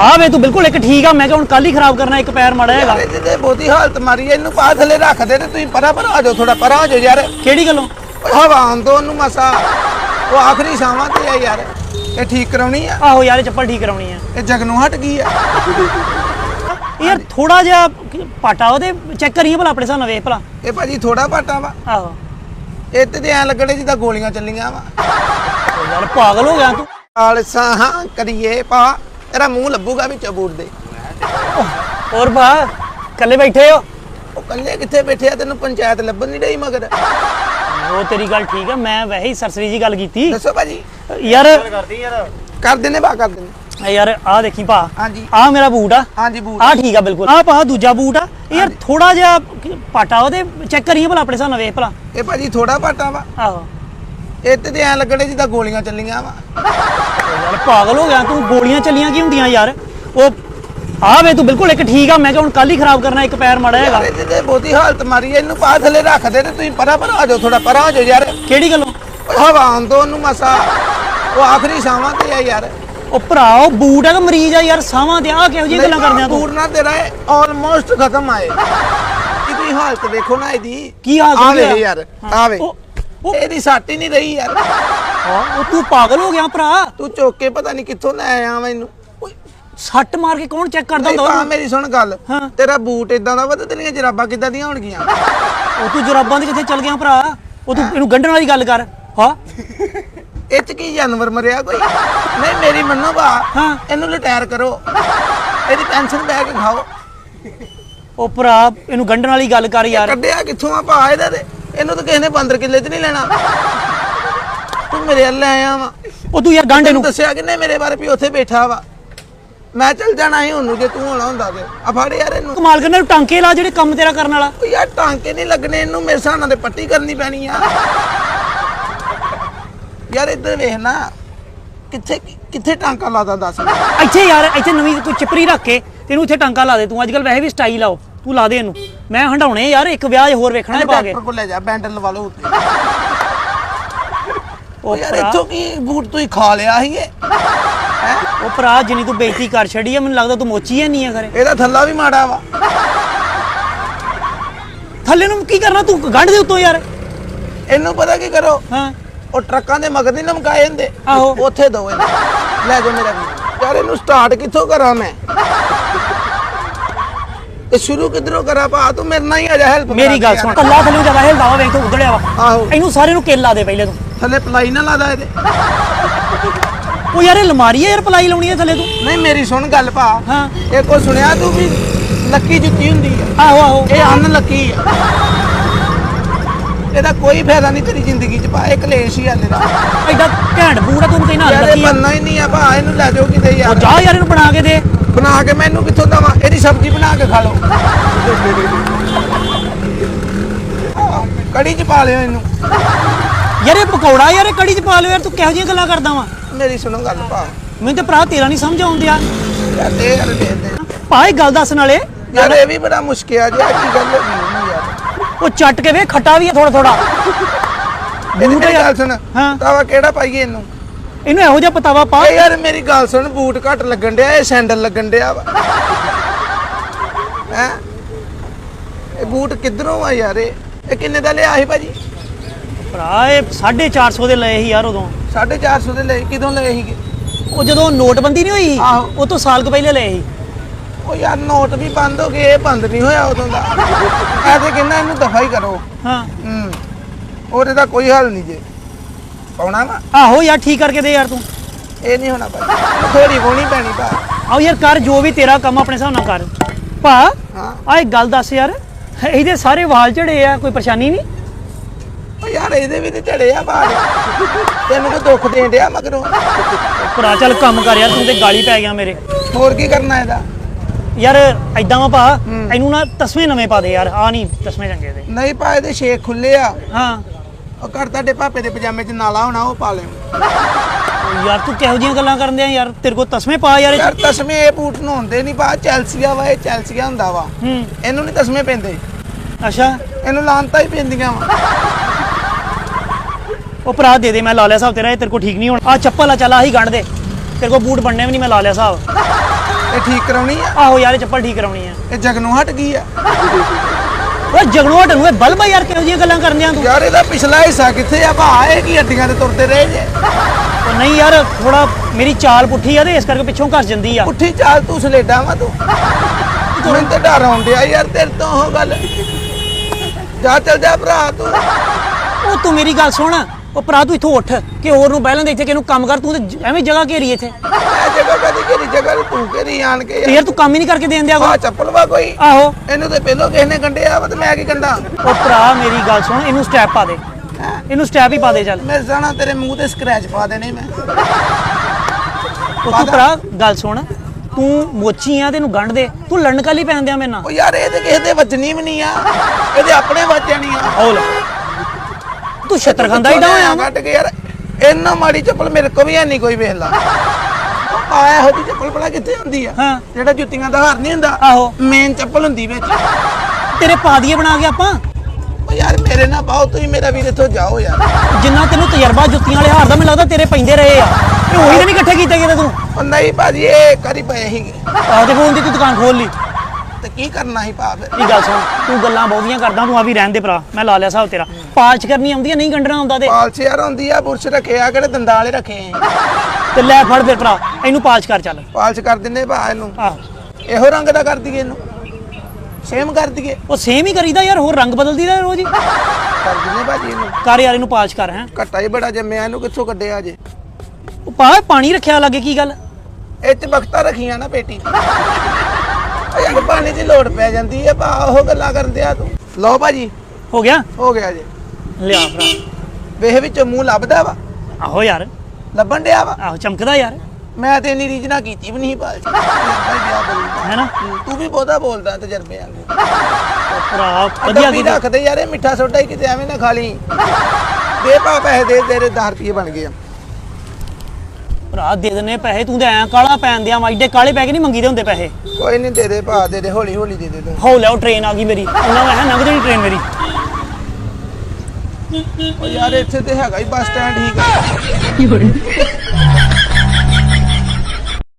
ਆ ਵੇ ਤੂੰ ਬਿਲਕੁਲ ਇੱਕ ਠੀਕ ਆ ਮੈਂ ਕਿਹਾ ਹੁਣ ਕੱਲ ਹੀ ਖਰਾਬ ਕਰਨਾ ਇੱਕ ਪੈਰ ਮਾੜਾ ਹੈਗਾ। ਇਹਦੇ ਤੇ ਬਹੁਤੀ ਹਾਲਤ ਮਾਰੀ ਹੈ ਇਹਨੂੰ ਪਾ ਥੱਲੇ ਰੱਖਦੇ ਤੇ ਤੁਸੀਂ ਪਰਾਂ ਪਰਾਂ ਆ ਜਾਓ ਥੋੜਾ ਪਰਾਂ ਹੋ ਜਾਓ ਯਾਰ। ਕਿਹੜੀ ਗੱਲੋਂ? ਓਏ ਹਵਾ ਉਹਨੂੰ ਮਸਾ। ਉਹ ਆਖਰੀ ਸਾਵਾਂ ਤੇ ਆ ਯਾਰ ਇਹ ਠੀਕ ਕਰਾਉਣੀ ਆ? ਆਹੋ ਯਾਰ ਇਹ ਚੱਪਲ ਠੀਕ ਕਰਾਉਣੀ ਆ। ਇਹ ਜਗਨੋਂ ਹਟ ਗਈ ਆ। ਯਾਰ ਥੋੜਾ ਜਿਹਾ ਪਾਟਾ ਉਹਦੇ ਚੈੱਕ ਕਰੀਏ ਭਲਾ ਆਪਣੇ ਹਿਸਾਬ ਨਾਲ ਵੇਖ ਭਲਾ। ਇਹ ਭਾਜੀ ਥੋੜਾ ਪਾਟਾ ਵਾ। ਆਹੋ। ਇਹ ਤੇ ਐ ਲੱਗਣੇ ਜਿੱਦਾਂ ਗੋਲੀਆਂ ਚੱਲੀਆਂ ਵਾ। ਯਾਰ ਪਾਗਲ ਹੋ ਗਿਆ ਤੂੰ। ਨਾਲ ਸਾਹਾਂ ਕਰੀਏ ਪਾ। ਤੇਰਾ ਮੂੰਹ ਲੱਭੂਗਾ ਵਿੱਚੋਂ ਬੂਟ ਦੇ। ਹੋਰ ਬਾ ਕੱਲੇ ਬੈਠੇ ਹੋ? ਉਹ ਕੱਲੇ ਕਿੱਥੇ ਬੈਠੇ ਆ? ਤੈਨੂੰ ਪੰਚਾਇਤ ਲੱਭਣ ਨਹੀਂ ਡਈ ਮਗਰ। ਉਹ ਤੇਰੀ ਗੱਲ ਠੀਕ ਆ ਮੈਂ ਵੈਸੇ ਹੀ ਸਰਸਰੀ ਜੀ ਗੱਲ ਕੀਤੀ। ਦੱਸੋ ਭਾਜੀ। ਯਾਰ ਕਰ ਦਿੰਦੇ ਬਾ ਕਰ ਦਿੰਦੇ। ਯਾਰ ਆ ਦੇਖੀ ਭਾ ਹਾਂਜੀ। ਆ ਮੇਰਾ ਬੂਟ ਆ। ਹਾਂਜੀ ਬੂਟ। ਆ ਠੀਕ ਆ ਬਿਲਕੁਲ। ਆ ਭਾ ਦੂਜਾ ਬੂਟ ਆ। ਯਾਰ ਥੋੜਾ ਜਿਹਾ ਪਾਟਾ ਉਹਦੇ ਚੈੱਕ ਕਰੀਏ ਭਲਾ ਆਪਣੇ ਹਿਸਾਬ ਨਾਲ ਵੇਖ ਭਲਾ। ਇਹ ਭਾਜੀ ਥੋੜਾ ਪਾਟਾ ਵਾ। ਆਹੋ। ਇਹ ਤੇ ਐ ਲੱਗਣੇ ਜਿੱਦਾਂ ਗੋਲੀਆਂ ਚੱਲੀਆਂ ਵਾ। ਯਾਰ ਪਾਗਲ ਹੋ ਗਿਆ ਤੂੰ ਗੋਲੀਆਂ ਚੱਲੀਆਂ ਕੀ ਹੁੰਦੀਆਂ ਯਾਰ? ਉਹ ਆ ਵੇ ਤੂੰ ਬਿਲਕੁਲ ਇੱਕ ਠੀਕ ਆ ਮੈਂ ਕਿਹਾ ਹੁਣ ਕੱਲ ਹੀ ਖਰਾਬ ਕਰਨਾ ਇੱਕ ਪੈਰ ਮਾੜਾ ਹੈਗਾ। ਤੇ ਬਹੁਤੀ ਹਾਲਤ ਮਾਰੀ ਹੈ ਇਹਨੂੰ ਪਾ ਥੱਲੇ ਰੱਖਦੇ ਤੇ ਤੁਸੀਂ ਪਰਾਂ ਪਰਾਂ ਆ ਜਾਓ ਥੋੜਾ ਪਰਾਂ ਜਾਓ ਯਾਰ। ਕਿਹੜੀ ਗੱਲੋਂ? ਓਏ ਹਵਾ ਆਉਂਦੋ ਉਹਨੂੰ ਮਸਾ ਉਹ ਆਖਰੀ ਸਾਵਾਂ ਤੇ ਆ ਯਾਰ। ਉਹ ਭਰਾ ਉਹ ਬੂਟ ਆ ਕਿ ਮਰੀਜ਼ ਆ ਯਾਰ ਸਾਵਾਂ ਤੇ ਆ ਕਿਹੋ ਜਿਹੀਆਂ ਗੱਲਾਂ ਕਰਦਿਆਂ ਤੂੰ? ਪੂਰਨਾ ਤੇਰਾ ਆਲਮੋਸਟ ਖਤਮ ਆਏ ਕੀ ਤੁਸੀਂ ਹਾਲਤ ਵੇਖੋ ਨਾ ਇਹਦੀ। ਕੀ ਹਾਲਤ ਆ ਹੋਈ ਆ? ਵੇ ਯਾਰ ਆ ਵੇ। ਉਹ ਉਹ ਇਹਦੀ ਸੱਟ ਹੀ ਨਹੀਂ ਰਹੀ ਯਾਰ। ਹਾਂ, ਉਹ ਤੂੰ ਪਾਗਲ ਹੋ ਗਿਆ ਭਰਾ। ਤੂੰ ਚੁੱਕ ਕੇ ਪਤਾ ਨਹੀਂ ਕਿੱਥੋਂ ਲੈ ਆਇਆ ਮੈਨੂੰ ਓਏ ਸੱਟ ਮਾਰ ਕੇ ਕੌਣ ਚੈੱਕ ਕਰਦਾ ਹੁੰਦਾ ਉਹਨੂੰ? ਮੇਰੀ ਸੁਣ ਗੱਲ। ਹਾਂ। ਤੇਰਾ ਬੂਟ ਇਦਾਂ ਦਾ ਵਾ ਤੇ ਤੇਰੀਆਂ ਜਰਾਬਾਂ ਕਿੱਦਾਂ ਦੀਆਂ ਹੋਣਗੀਆਂ? ਉਹ ਤੂੰ ਜਰਾਬਾਂ ਦੇ ਕਿੱਥੇ ਚੱਲ ਗਿਆ ਭਰਾ? ਉਹ ਤੂੰ ਇਹਨੂੰ ਗੰਢਣ ਵਾਲੀ ਗੱਲ ਕਰ। ਹਾਂ। ਇਹ ਚ ਕੀ ਜਾਨਵਰ ਮਰਿਆ ਕੋਈ? ਨਹੀਂ ਮੇਰੀ ਮੰਨੋ ਬਾ ਹਾਂ। ਇਹਨੂੰ ਰਿਟਾਇਰ ਕਰੋ। ਇਹਦੀ ਪੈਨਸ਼ਨ ਬੈ ਕੇ ਖਾਓ। ਉਹ ਭਰਾ ਇਹਨੂੰ ਗੰਢਣ ਵਾਲੀ ਗੱਲ ਕਰ ਯਾਰ। ਕੱਢਿਆ ਕਿੱਥੋਂ ਆ ਭਾ ਇਹਦਾ ਤੇ? ਇਹਨੂੰ ਤਾਂ ਕਿਸੇ ਨੇ ਬੰਦਰ ਕਿੱਲੇ 'ਚ ਨਹੀਂ ਲੈਣਾ। ਤੂੰ ਮੇਰੇ ਵੱਲ ਲੈ ਆਇਆ ਵਾ ਉਹ ਤੂੰ ਯਾਰ ਗੰਢ ਇਹਨੂੰ ਦੱਸਿਆ ਕਿੰਨੇ ਮੇਰੇ ਬਾਰੇ ਵੀ ਉੱਥੇ ਬੈਠਾ ਵਾ। ਮੈਂ ਚੱਲ ਜਾਣਾ ਸੀ ਉਹਨੂੰ ਜੇ ਤੂੰ ਹੋਣਾ ਹੁੰਦਾ ਤੇ। ਆ ਫੜ ਯਾਰ ਇਹਨੂੰ। ਕਮਾਲ ਕਰਨਾ ਟਾਂਕੇ ਲਾ ਜਿਹੜੇ ਕੰਮ ਤੇਰਾ ਕਰਨ ਵਾਲਾ। ਉਹ ਯਾਰ ਟਾਂਕੇ ਨਹੀਂ ਲੱਗਣੇ ਇਹਨੂੰ ਮੇਰੇ ਹਿਸਾਬ ਨਾਲ ਤੇ ਪੱਟੀ ਕਰਨੀ ਪੈਣੀ ਆ। ਯਾਰ ਇੱਧਰ ਵੇਖ ਨਾ ਕਿੱਥੇ ਕਿੱਥੇ ਟਾਂਕਾ ਲਾਦਾ ਦੱਸ। ਇੱਥੇ ਯਾਰ ਇੱਥੇ ਨਵੀਂ ਕੋਈ ਚਿਪਰੀ ਰੱਖ ਕੇ ਤੈਨੂੰ ਇੱਥੇ ਟਾਂਕਾ ਲਾ ਦੇ। ਤੂੰ ਅੱਜ ਕੱਲ ਵੈਸੇ ਵੀ ਸਟਾਈਲ ਆਓ ਤੂੰ ਲਾ ਦੇ ਇਹਨੂੰ। ਮੈਂ ਹੰਡਾਉਣੇ ਯਾਰ ਇੱਕ ਵਿਆਹ ਹੋਰ ਵੇਖਣਾ ਪਾ ਕੇ। ਡਾਕਟਰ ਕੋਲ ਲੈ ਜਾ ਬੈਂਡ ਲਵਾ ਲਓ ਉੱਤੇ। ਉਹ ਯਾਰ ਇੱਥੋਂ ਕੀ ਬੂਟ ਤੂੰ ਹੀ ਖਾ ਲਿਆ ਸੀ ਇਹ? ਉਹ ਭਰਾ ਜਿੰਨੀ ਤੂੰ ਬੇਇੱਜ਼ਤੀ ਕਰ ਛੜੀ ਆ ਮੈਨੂੰ ਲੱਗਦਾ ਤੂੰ ਮੋਚੀ ਹੈ ਨਹੀਂ ਆ ਖਰੇ ਇਹਦਾ ਥੱਲਾ ਵੀ ਮਾੜਾ ਵਾ। ਥੱਲੇ ਨੂੰ ਕੀ ਕਰਨਾ ਤੂੰ? ਗੰਢ ਦੇ ਉੱਤੋਂ ਯਾਰ। ਇਹਨੂੰ ਪਤਾ ਕੀ ਕਰੋ? ਹਾਂ। ਉਹ ਟਰੱਕਾਂ ਦੇ ਮਗਰ ਨਹੀਂ ਲਮਕਾਏ ਹੁੰਦੇ। ਆਹੋ। ਉੱਥੇ ਦੋ ਇਹਨੂੰ। ਲੈ ਜਾ ਮੇਰਾ। ਯਾਰ ਇਹਨੂੰ ਸਟਾਰਟ ਕਿੱਥੋਂ ਕਰਾਂ ਮੈਂ? ਇਹ ਸ਼ੁਰੂ ਕਿੱਧਰੋਂ ਕਰਾਂ ਭਾ? ਤੂੰ ਮੇਰੇ ਨਾਲ ਹੀ ਆ ਜਾ ਹੈਲਪ ਮੇਰੀ ਗੱਲ ਸੁਣ ਕੱਲਾ ਥੱਲੇ ਜ਼ਿਆਦਾ ਹਿਲਦਾ ਵਾ ਵੇਖ ਤੂੰ ਉਧੜਿਆ ਵਾ। ਆਹੋ। ਇਹਨੂੰ ਸਾਰੇ ਨੂੰ ਕਿੱਲ ਦੇ ਪਹਿਲੇ ਤੂੰ। ਥੱਲੇ ਪਲਾਈ ਨਾ ਲਾਦਾ ਇਹਦੇ। ਉਹ ਯਾਰ ਇਹ ਲਮਾਰੀ ਹੈ ਯਾਰ ਪਲਾਈ ਲਾਉਣੀ ਹੈ ਥੱਲੇ ਤੂੰ। ਨਹੀਂ ਮੇਰੀ ਸੁਣ ਗੱਲ ਭਾ। ਹਾਂ। ਇਹ ਕੋ ਸੁਣਿਆ ਤੂੰ ਵੀ ਲੱਕੀ ਜੁੱਤੀ ਹੁੰਦੀ ਆ? ਆਹੋ ਆਹੋ। ਇਹ ਅਨ ਲੱਕੀ ਆ। ਇਹਦਾ ਕੋਈ ਫਾਇਦਾ ਨਹੀਂ ਤੇਰੀ ਜ਼ਿੰਦਗੀ 'ਚ ਭਾ ਇਹ ਕਲੇਸ਼ ਹੀ ਆ ਤੇਰਾ। ਐਡਾ ਘੈਂਟ ਬੂੜਾ ਤੂੰ ਕਹਿਣਾ ਯਾਰ ਇਹ ਲੱਗੀ ਆ। ਬੰਨਾ ਹੀ ਨਹੀਂ ਆ ਭਾ ਇਹਨੂੰ ਲੈ ਜਾਓ ਕਿਤੇ ਉਹ ਯਾਰ ਜਾ ਯਾਰ ਇਹਨੂੰ ਬਣਾ ਕੇ ਦੇ। ਬਣਾ ਕੇ ਮੈਨੂੰ ਕਿੱਥੋਂ ਦਵਾਂ? ਸਬਜ਼ੀ ਬਣਾ ਕੇ ਖਾ ਲਓ। ਕੜੀ 'ਚ ਪਾ ਲਿਓ ਇਹਨੂੰ। ਯਾਰ ਇਹ ਪਕੌੜਾ ਯਾਰ ਇਹ ਕੜੀ ਚ ਪਾ ਲਿਓ ਯਾਰ ਤੂੰ ਕਿਹੋ ਜਿਹੀਆਂ ਗੱਲਾਂ ਕਰਦਾ ਵਾ? ਮੇਰੀ ਸੁਣੋ ਗੱਲ ਭਾ। ਮੈਨੂੰ ਤੇ ਭਰਾ ਤੇਰਾ ਨਹੀਂ ਸਮਝ ਆਉਂਦਿਆ। ਯਾਰ ਦੇ ਯਾਰ ਦੇ ਦੇ। ਭਾ ਇਹ ਗੱਲ ਦੱਸਣ ਵਾਲੇ ਯਾਰ ਇਹ ਵੀ ਬੜਾ ਮੁਸ਼ਕਿਲ ਆ ਜਿਹਾ ਕੀ ਗੱਲ ਹੋ ਗਈ ਯਾਰ। ਉਹ ਚੱਟ ਕੇ ਵੇ ਖੱਟਾ ਵੀ ਆ ਥੋੜਾ ਥੋੜਾ ਮੇਰੀ ਗੱਲ ਸੁਣ। ਹਾਂ। ਤਾਵਾ ਕਿਹੜਾ ਪਾਈਏ ਇਹਨੂੰ? ਇਹਨੂੰ ਇਹੋ ਜਿਹਾ ਪਤਾਵਾ ਪਾ। ਯਾਰ ਮੇਰੀ ਗੱਲ ਸੁਣ ਬੂਟ ਘੱਟ ਲੱਗਣ ਡਿਆ ਇਹ ਸੈਂਡਲ ਲੱਗਣ ਡਿਆ ਵਾ। ਹੈ? ਇਹ ਬੂਟ ਕਿੱਧਰੋਂ ਆ ਯਾਰ ਇਹ? ਇਹ ਕਿੰਨੇ ਦਾ ਲਿਆ ਸੀ ਭਾਜੀ? ਭਰਾ ਇਹ 450 ਦੇ ਲਏ ਸੀ ਯਾਰ ਉਦੋਂ। 450 ਦੇ ਲਏ ਕਿਦੋਂ ਲਏ ਸੀਗੇ? ਉਹ ਜਦੋਂ ਨੋਟਬੰਦੀ ਨਹੀਂ ਹੋਈ ਆਹੋ। ਉਹ ਤੋਂ ਸਾਲ ਕੁ ਪਹਿਲੇ ਲਏ ਸੀ। ਉਹ ਯਾਰ ਨੋਟ ਵੀ ਬੰਦ ਹੋ ਗਏ ਇਹ ਬੰਦ ਨਹੀਂ ਹੋਇਆ ਉਦੋਂ ਦਾ। ਐ ਤੇ ਕਹਿੰਦਾ ਇਹਨੂੰ ਦਫਾ ਹੀ ਕਰੋ। ਹਾਂ। ਹੂੰ। ਉਹਦੇ ਦਾ ਕੋਈ ਹੱਲ ਨਹੀਂ ਜੇ। ਪਾਉਣਾ ਵਾ? ਆਹੋ ਯਾਰ ਠੀਕ ਕਰਕੇ ਦੇ ਯਾਰ ਤੂੰ। ਇਹ ਨਹੀਂ ਹੋਣਾ ਭਾਜੀ। ਥੋੜੀ ਹੋਣੀ ਪੈਣੀ ਭਾ। ਆਓ ਯਾਰ ਕਰ ਜੋ ਵੀ ਤੇਰਾ ਕੰਮ ਆਪਣੇ ਹਿਸਾਬ ਨਾਲ ਕਰ। ਭਾ ਆ ਇੱਕ ਗੱਲ ਦੱਸ ਯਾਰ ਇਹਦੇ ਸਾਰੇ ਵਾਲ ਝੜੇ ਆ ਕੋਈ ਪਰੇਸ਼ਾਨੀ ਨਹੀਂ? ਉਹ ਯਾਰ ਇਹਦੇ ਵੀ ਤੇ ਝੜੇ ਆ ਬਾਹਰ ਤੈਨੂੰ ਕੋਈ ਦੁੱਖ ਦੇਣ ਡਿਆ ਮਗਰੋਂ। ਭਰਾ ਚੱਲ ਕੰਮ ਕਰ ਯਾਰ ਤੂੰ ਤੇ ਗਾਲੀ ਪੈ ਗਿਆ ਮੇਰੇ। ਹੋਰ ਕੀ ਕਰਨਾ ਇਹਦਾ? ਯਾਰ ਐਦਾਂ ਵਾ ਭਾ ਇਹਨੂੰ ਨਾ ਤਸਮੇ ਨਵੇਂ ਪਾ ਦੇ ਯਾਰ ਆ ਨਹੀਂ ਤਸਮੇ ਚੰਗੇ ਦੇ ਨਹੀਂ ਪਾ ਇਹਦੇ ਛੇਕ ਖੁੱਲੇ ਆ। ਹਾਂ। ਉਹ ਕਰ ਤੁਹਾਡੇ ਪਾਪੇ ਦੇ ਪਜਾਮੇ 'ਚ ਨਾਲਾ ਹੋਣਾ ਉਹ ਪਾ ਲਿਓ ਯਾਰ ਤੂੰ ਕਿਹੋ ਜਿਹੀਆਂ ਗੱਲਾਂ ਕਰਨ ਦਿਆ ਯਾਰ? ਤੇਰੇ ਕੋਲ ਤਸਮੇ ਪਾ ਯਾਰ ਇਹ 'ਚ। ਯਾਰ ਤਸਮੇ ਇਹ ਬੂਟ ਨੂੰ ਹੁੰਦੇ ਨਹੀਂ ਪਾ ਚੈਲਸੀਆ ਵਾ ਇਹ ਚੈਲਸੀਆ ਹੁੰਦਾ ਵਾ। ਹੂੰ। ਇਹਨੂੰ ਨਹੀਂ ਤਸਮੇ ਪੈਂਦੇ। ਅੱਛਾ। ਇਹਨੂੰ ਲਾਂਤਾ ਹੀ ਪੈਂਦੀਆਂ ਵਾ। ਉਹ ਭਰਾ ਦੇ ਦੇ ਮੈਂ ਲਾ ਲਿਆ ਹਿਸਾਬ ਤੇਰਾ ਇਹ ਤੇਰੇ ਕੋਲ ਠੀਕ ਨਹੀਂ ਹੋਣਾ। ਆ ਚੱਪਲ ਆ ਚੱਲ ਆਹੀ ਗੰਢ ਦੇ। ਤੇਰੇ ਕੋਲ ਬੂਟ ਬਣਨੇ ਵੀ ਨਹੀਂ ਮੈਂ ਲਾ ਲਿਆ ਹਿਸਾਬ। ਇਹ ਠੀਕ ਕਰਾਉਣੀ ਆ? ਆਹੋ ਯਾਰ ਇਹ ਚੱਪਲ ਠੀਕ ਕਰਾਉਣੀ ਆ। ਇਹ ਜਗਨੋਂ ਹਟ ਗਈ ਆ। ਓਏ ਜਗਨੋਟ ਨੂੰ ਇਹ ਬਲਬ ਆ ਯਾਰ ਕਿਹੋ ਜਿਹੀਆਂ ਗੱਲਾਂ ਕਰਨਿਆਂ ਤੂੰ? ਯਾਰ ਇਹਦਾ ਪਿਛਲਾ ਹਿੱਸਾ ਕਿੱਥੇ ਆ? ਭਾ ਇਹ ਕੀ ਅੱਡੀਆਂ ਤੇ ਤੁਰਦੇ ਰਹੇ ਜੇ? ਉਹ ਨਹੀਂ ਯਾਰ ਥੋੜਾ ਮੇਰੀ ਚਾਲ ਪੁੱਠੀ ਆ ਤੇ ਇਸ ਕਰਕੇ ਪਿੱਛੋਂ ਘਸ ਜਾਂਦੀ ਆ। ਉੱਠੀ ਚਾਲ ਤੂੰ ਸਲੇਡਾ ਵਾ ਤੂੰ। ਮੈਨੂੰ ਤੇ ਡਰ ਆਉਂਦਿਆ ਯਾਰ ਤੇਰੇ ਤੋਂ ਉਹ ਗੱਲ। ਜਾ ਚੱਲ ਜਾ ਭਰਾ ਤੂੰ। ਉਹ ਤੂੰ ਮੇਰੀ ਗੱਲ ਸੁਣ ਉਹ ਭਰਾ ਤੂੰ ਇੱਥੋਂ ਉੱਠ ਕਿ ਹੋਰ ਨੂੰ ਬਹਿਲਾਂ ਦੇ ਇੱਥੇ ਕਿਹਨੂੰ ਕੰਮ ਕਰ ਤੂੰ ਤੇ ਐਵੇਂ ਜਗ੍ਹਾ ਘੇਰੀ ਇੱਥੇ। ਜਗ੍ਹਾ ਕਦੀ ਕਿਹੜੀ ਜਗ੍ਹਾ ਤੇ ਤੂੰ ਕਿਹੜੀ ਆਣ ਕੇ। ਤੇ ਯਾਰ ਤੂੰ ਕੰਮ ਹੀ ਨਹੀਂ ਕਰਕੇ ਦੇਣ ਦਿਆ ਆ ਕੋਈ ਚੱਪਲ ਵਾ ਕੋਈ। ਆਹੋ। ਇਹਨੂੰ ਤੇ ਪਹਿਲੋਂ ਕਿਸੇ ਨੇ ਗੰਢਿਆ ਵਾ ਤੇ ਮੈਂ ਕੀ ਗੰਢਾਂ? ਉਹ ਭਰਾ ਮੇਰੀ ਗੱਲ ਸੁਣ ਇਹਨੂੰ ਸਟੈਪ ਪਾ ਦੇ। ਇਹਨੂੰ ਸਟੈਪ ਹੀ ਪਾ ਦੇ ਚੱਲ। ਮੇਰੇ ਸਾਣਾ ਤੇਰੇ ਮੂੰਹ ਤੇ ਸਕ੍ਰੈਚ ਪਾ ਦੇਣੇ ਮੈਂ। ਉਹ ਤੂੰ ਭਰਾ ਗੱਲ ਸੁਣ। ਤੂੰ ਮੋਚੀ ਆ ਤੈਨੂੰ ਗੰਢ ਦੇ। ਤੂੰ ਲੜਨ ਕਾਲੀ ਪੈਣ ਦਿਆ ਮੇਰੇ ਨਾਲ? ਉਹ ਯਾਰ ਇਹ ਤੇ ਕਿਸੇ ਦੇ ਵੱਜਣੀ ਵੀ ਨਹੀਂ ਆ। ਇਹਦੇ ਆਪਣੇ ਵੱਜ ਜਾਣੀ ਆ। ਆਓ ਲੈ। ਤੂੰ ਛਤਰ ਖਾਂਦਾ ਏਡਾ ਹੋਇਆ। ਵਾ। ਕੱਟ ਕੇ ਯਾਰ ਇੰਨਾ ਮਾੜੀ ਚੱਪਲ ਮੇਰੇ ਕੋ ਵੀ ਹੈ ਨਹੀਂ ਕੋਈ ਵੇਖ ਲਾ। ਆਇਆ ਹੋਦੀ ਚੱਪਲ ਬੜਾ ਕਿੱਥੇ ਹੁੰਦੀ ਆ? ਹਾਂ। ਜਿਹੜਾ ਜੁੱਤੀਆਂ ਦਾ ਹਾਰ ਨਹੀਂ ਹੁੰਦਾ। ਆਹੋ। ਮੇਨ ਚੱਪਲ ਹੁੰਦੀ ਵਿੱਚ। ਤੇਰੇ ਪਾ ਦੀਏ ਬਣਾ ਕੇ ਆਪਾਂ। ਉਹ ਯਾਰ ਮੇਰੇ ਨਾਲ ਪਾਓ ਤੁਸੀਂ ਮੇਰਾ ਵੀਰ ਇੱਥੋਂ ਜਾਓ ਯਾਰ। ਜਿੰਨਾ ਤੈਨੂੰ ਤਜਰਬਾ ਜੁੱਤੀਆਂ ਵਾਲੇ ਹਾਰ ਦਾ ਮੈਨੂੰ ਲੱਗਦਾ ਤੇਰੇ ਪੈਂਦੇ ਰਹੇ ਆ। ਇਹ ਉਹੀ ਤਾਂ ਨਹੀਂ ਇਕੱਠੇ ਕੀਤੇ ਕਿਤੇ ਤੂੰ ਉਹ ਨਹੀਂ ਭਾਜੀ ਇਹ ਕਰੀ ਪਏ ਸੀਗੇ। ਆਹ ਤੇ ਫੋਨ ਦੀ ਤੂੰ ਦੁਕਾਨ ਖੋਲ ਲਈ। ਤੇ ਕੀ ਕਰਨਾ ਸੀ ਭਾ ਫਿਰ? ਇਹ ਗੱਲ ਸੁਣ ਤੂੰ ਗੱਲਾਂ ਬਹੁਤੀਆਂ ਕਰਦਾ ਤੂੰ ਆ ਵੀ ਰਹਿਣ ਦੇ ਭਰਾ ਮੈਂ ਲਾ ਲਿਆ ਹਿਸਾਬ ਤੇਰਾ। ਪਾਲਚ ਕਰਨੀ ਆਉਂਦੀ ਆ ਨਹੀਂ ਗੰਢਣਾ ਆਉਂਦਾ ਤੇ? ਪਾਲਸ ਯਾਰ ਹੁੰਦੀ ਆ ਬੁਰਸ਼ ਰੱਖੇ ਆ ਕਿਹੜੇ ਦੰਦਾਂ ਵਾਲੇ ਰੱਖੇ ਆ? ਤੇ ਲੈ ਫੜ ਫਿਰ ਭਰਾ ਇਹਨੂੰ ਪਾਲਚ ਕਰ ਚੱਲ। ਪਾਲਸ਼ ਕਰ ਦਿੰਨੇ ਭਾ ਇਹਨੂੰ। ਆਹ। ਇਹੋ ਰੰਗ ਦਾ ਕਰ ਦਈਏ ਇਹਨੂੰ। ਸੇਮ ਕਰ ਦਈਏ। ਉਹ ਸੇਮ ਹੀ ਕਰੀਦਾ ਯਾਰ ਹੋਰ ਰੰਗ ਬਦਲਦੀ ਰਹੇ ਰੋਜ਼ ਹੀ। ਕਰ ਦਿੰਨੇ ਭਾਜੀ ਇਹਨੂੰ। ਕਰ ਯਾਰ ਇਹਨੂੰ ਪਾਲਚ ਕਰ ਹੈ। ਘੱਟਾ ਹੀ ਬੜਾ ਜੰਮਿਆ ਇਹਨੂੰ ਕਿੱਥੋਂ ਕੱਢਿਆ ਜੇ? ਉਹ ਪਾ ਪਾਣੀ ਰੱਖਿਆ ਲੱਗੇ ਕੀ ਗੱਲ? ਇਹ ਚ ਬਖਤਾ ਰੱਖੀਆਂ ਨਾ ਪੇਟੀ ਉਹ ਯਾਰ ਪਾਣੀ ਦੀ ਲੋੜ ਪੈ ਜਾਂਦੀ ਹੈ ਭਾ ਉਹ ਗੱਲਾਂ ਕਰਦੇ ਆ ਤੂੰ। ਲਓ ਭਾਜੀ। ਹੋ ਗਿਆ? ਹੋ ਗਿਆ ਜੇ। ਲਿਆ ਭਰਾ। ਵੇਹ ਵਿੱਚ ਮੂੰਹ ਲੱਭਦਾ ਵਾ। ਆਹੋ ਯਾਰ। ਲੱਭਣ ਡਿਆ ਵਾ। ਆਹੋ ਚਮਕਦਾ ਯਾਰ। ਮੈਂ ਤੇ ਇੰਨੀ ਰੀਜਨਾ ਕੀਤੀ ਵੀ ਨਹੀਂ ਪਾਲ ਹੈ ਨਾ? ਤੂੰ ਵੀ ਬਹੁਤਾ ਬੋਲਦਾ ਤਜਰਬੇ ਵਾਂਗੂ। ਭਰਾ ਵਧੀਆ ਕੀਤਾ। ਰੱਖਦੇ ਯਾਰ ਇਹ ਮਿੱਠਾ ਸੋਡਾ ਹੀ ਕਿਤੇ ਐਵੇਂ ਨਾ ਖਾ ਲਈ। ਦੇ ਭਾ ਪੈਸੇ ਦੇ ਤੇਰੇ 10 ਰੁਪਏ ਬਣ ਗਏ ਆ। ਭਰਾ ਦੇ ਦਿੰਨੇ ਪੈਸੇ ਤੂੰ ਤੇ ਐਂ ਕਾਲਾ ਪੈਣ ਦਿਆਂ ਵਾ ਐਡੇ ਕਾਲੇ ਪੈ ਕੇ ਨਹੀਂ ਮੰਗੀਦੇ ਹੁੰਦੇ ਪੈਸੇ? ਕੋਈ ਨਹੀਂ ਦੇ ਦੇ ਭਾ ਦੇ ਦੇ ਹੌਲੀ ਹੌਲੀ ਦੇ ਦੇ ਤੂੰ। ਹੋ ਲਿਆ ਉਹ ਟ੍ਰੇਨ ਆ ਗਈ ਮੇਰੀ। ਉਹਨਾਂ ਮੈਂ ਲੰਘ ਜਾਣੀ ਟ੍ਰੇਨ ਮੇਰੀ। ਉਹ ਯਾਰ ਇੱਥੇ ਤੇ ਹੈਗਾ ਹੀ ਬੱਸ ਸਟੈਂਡ ਠੀਕ ਆ।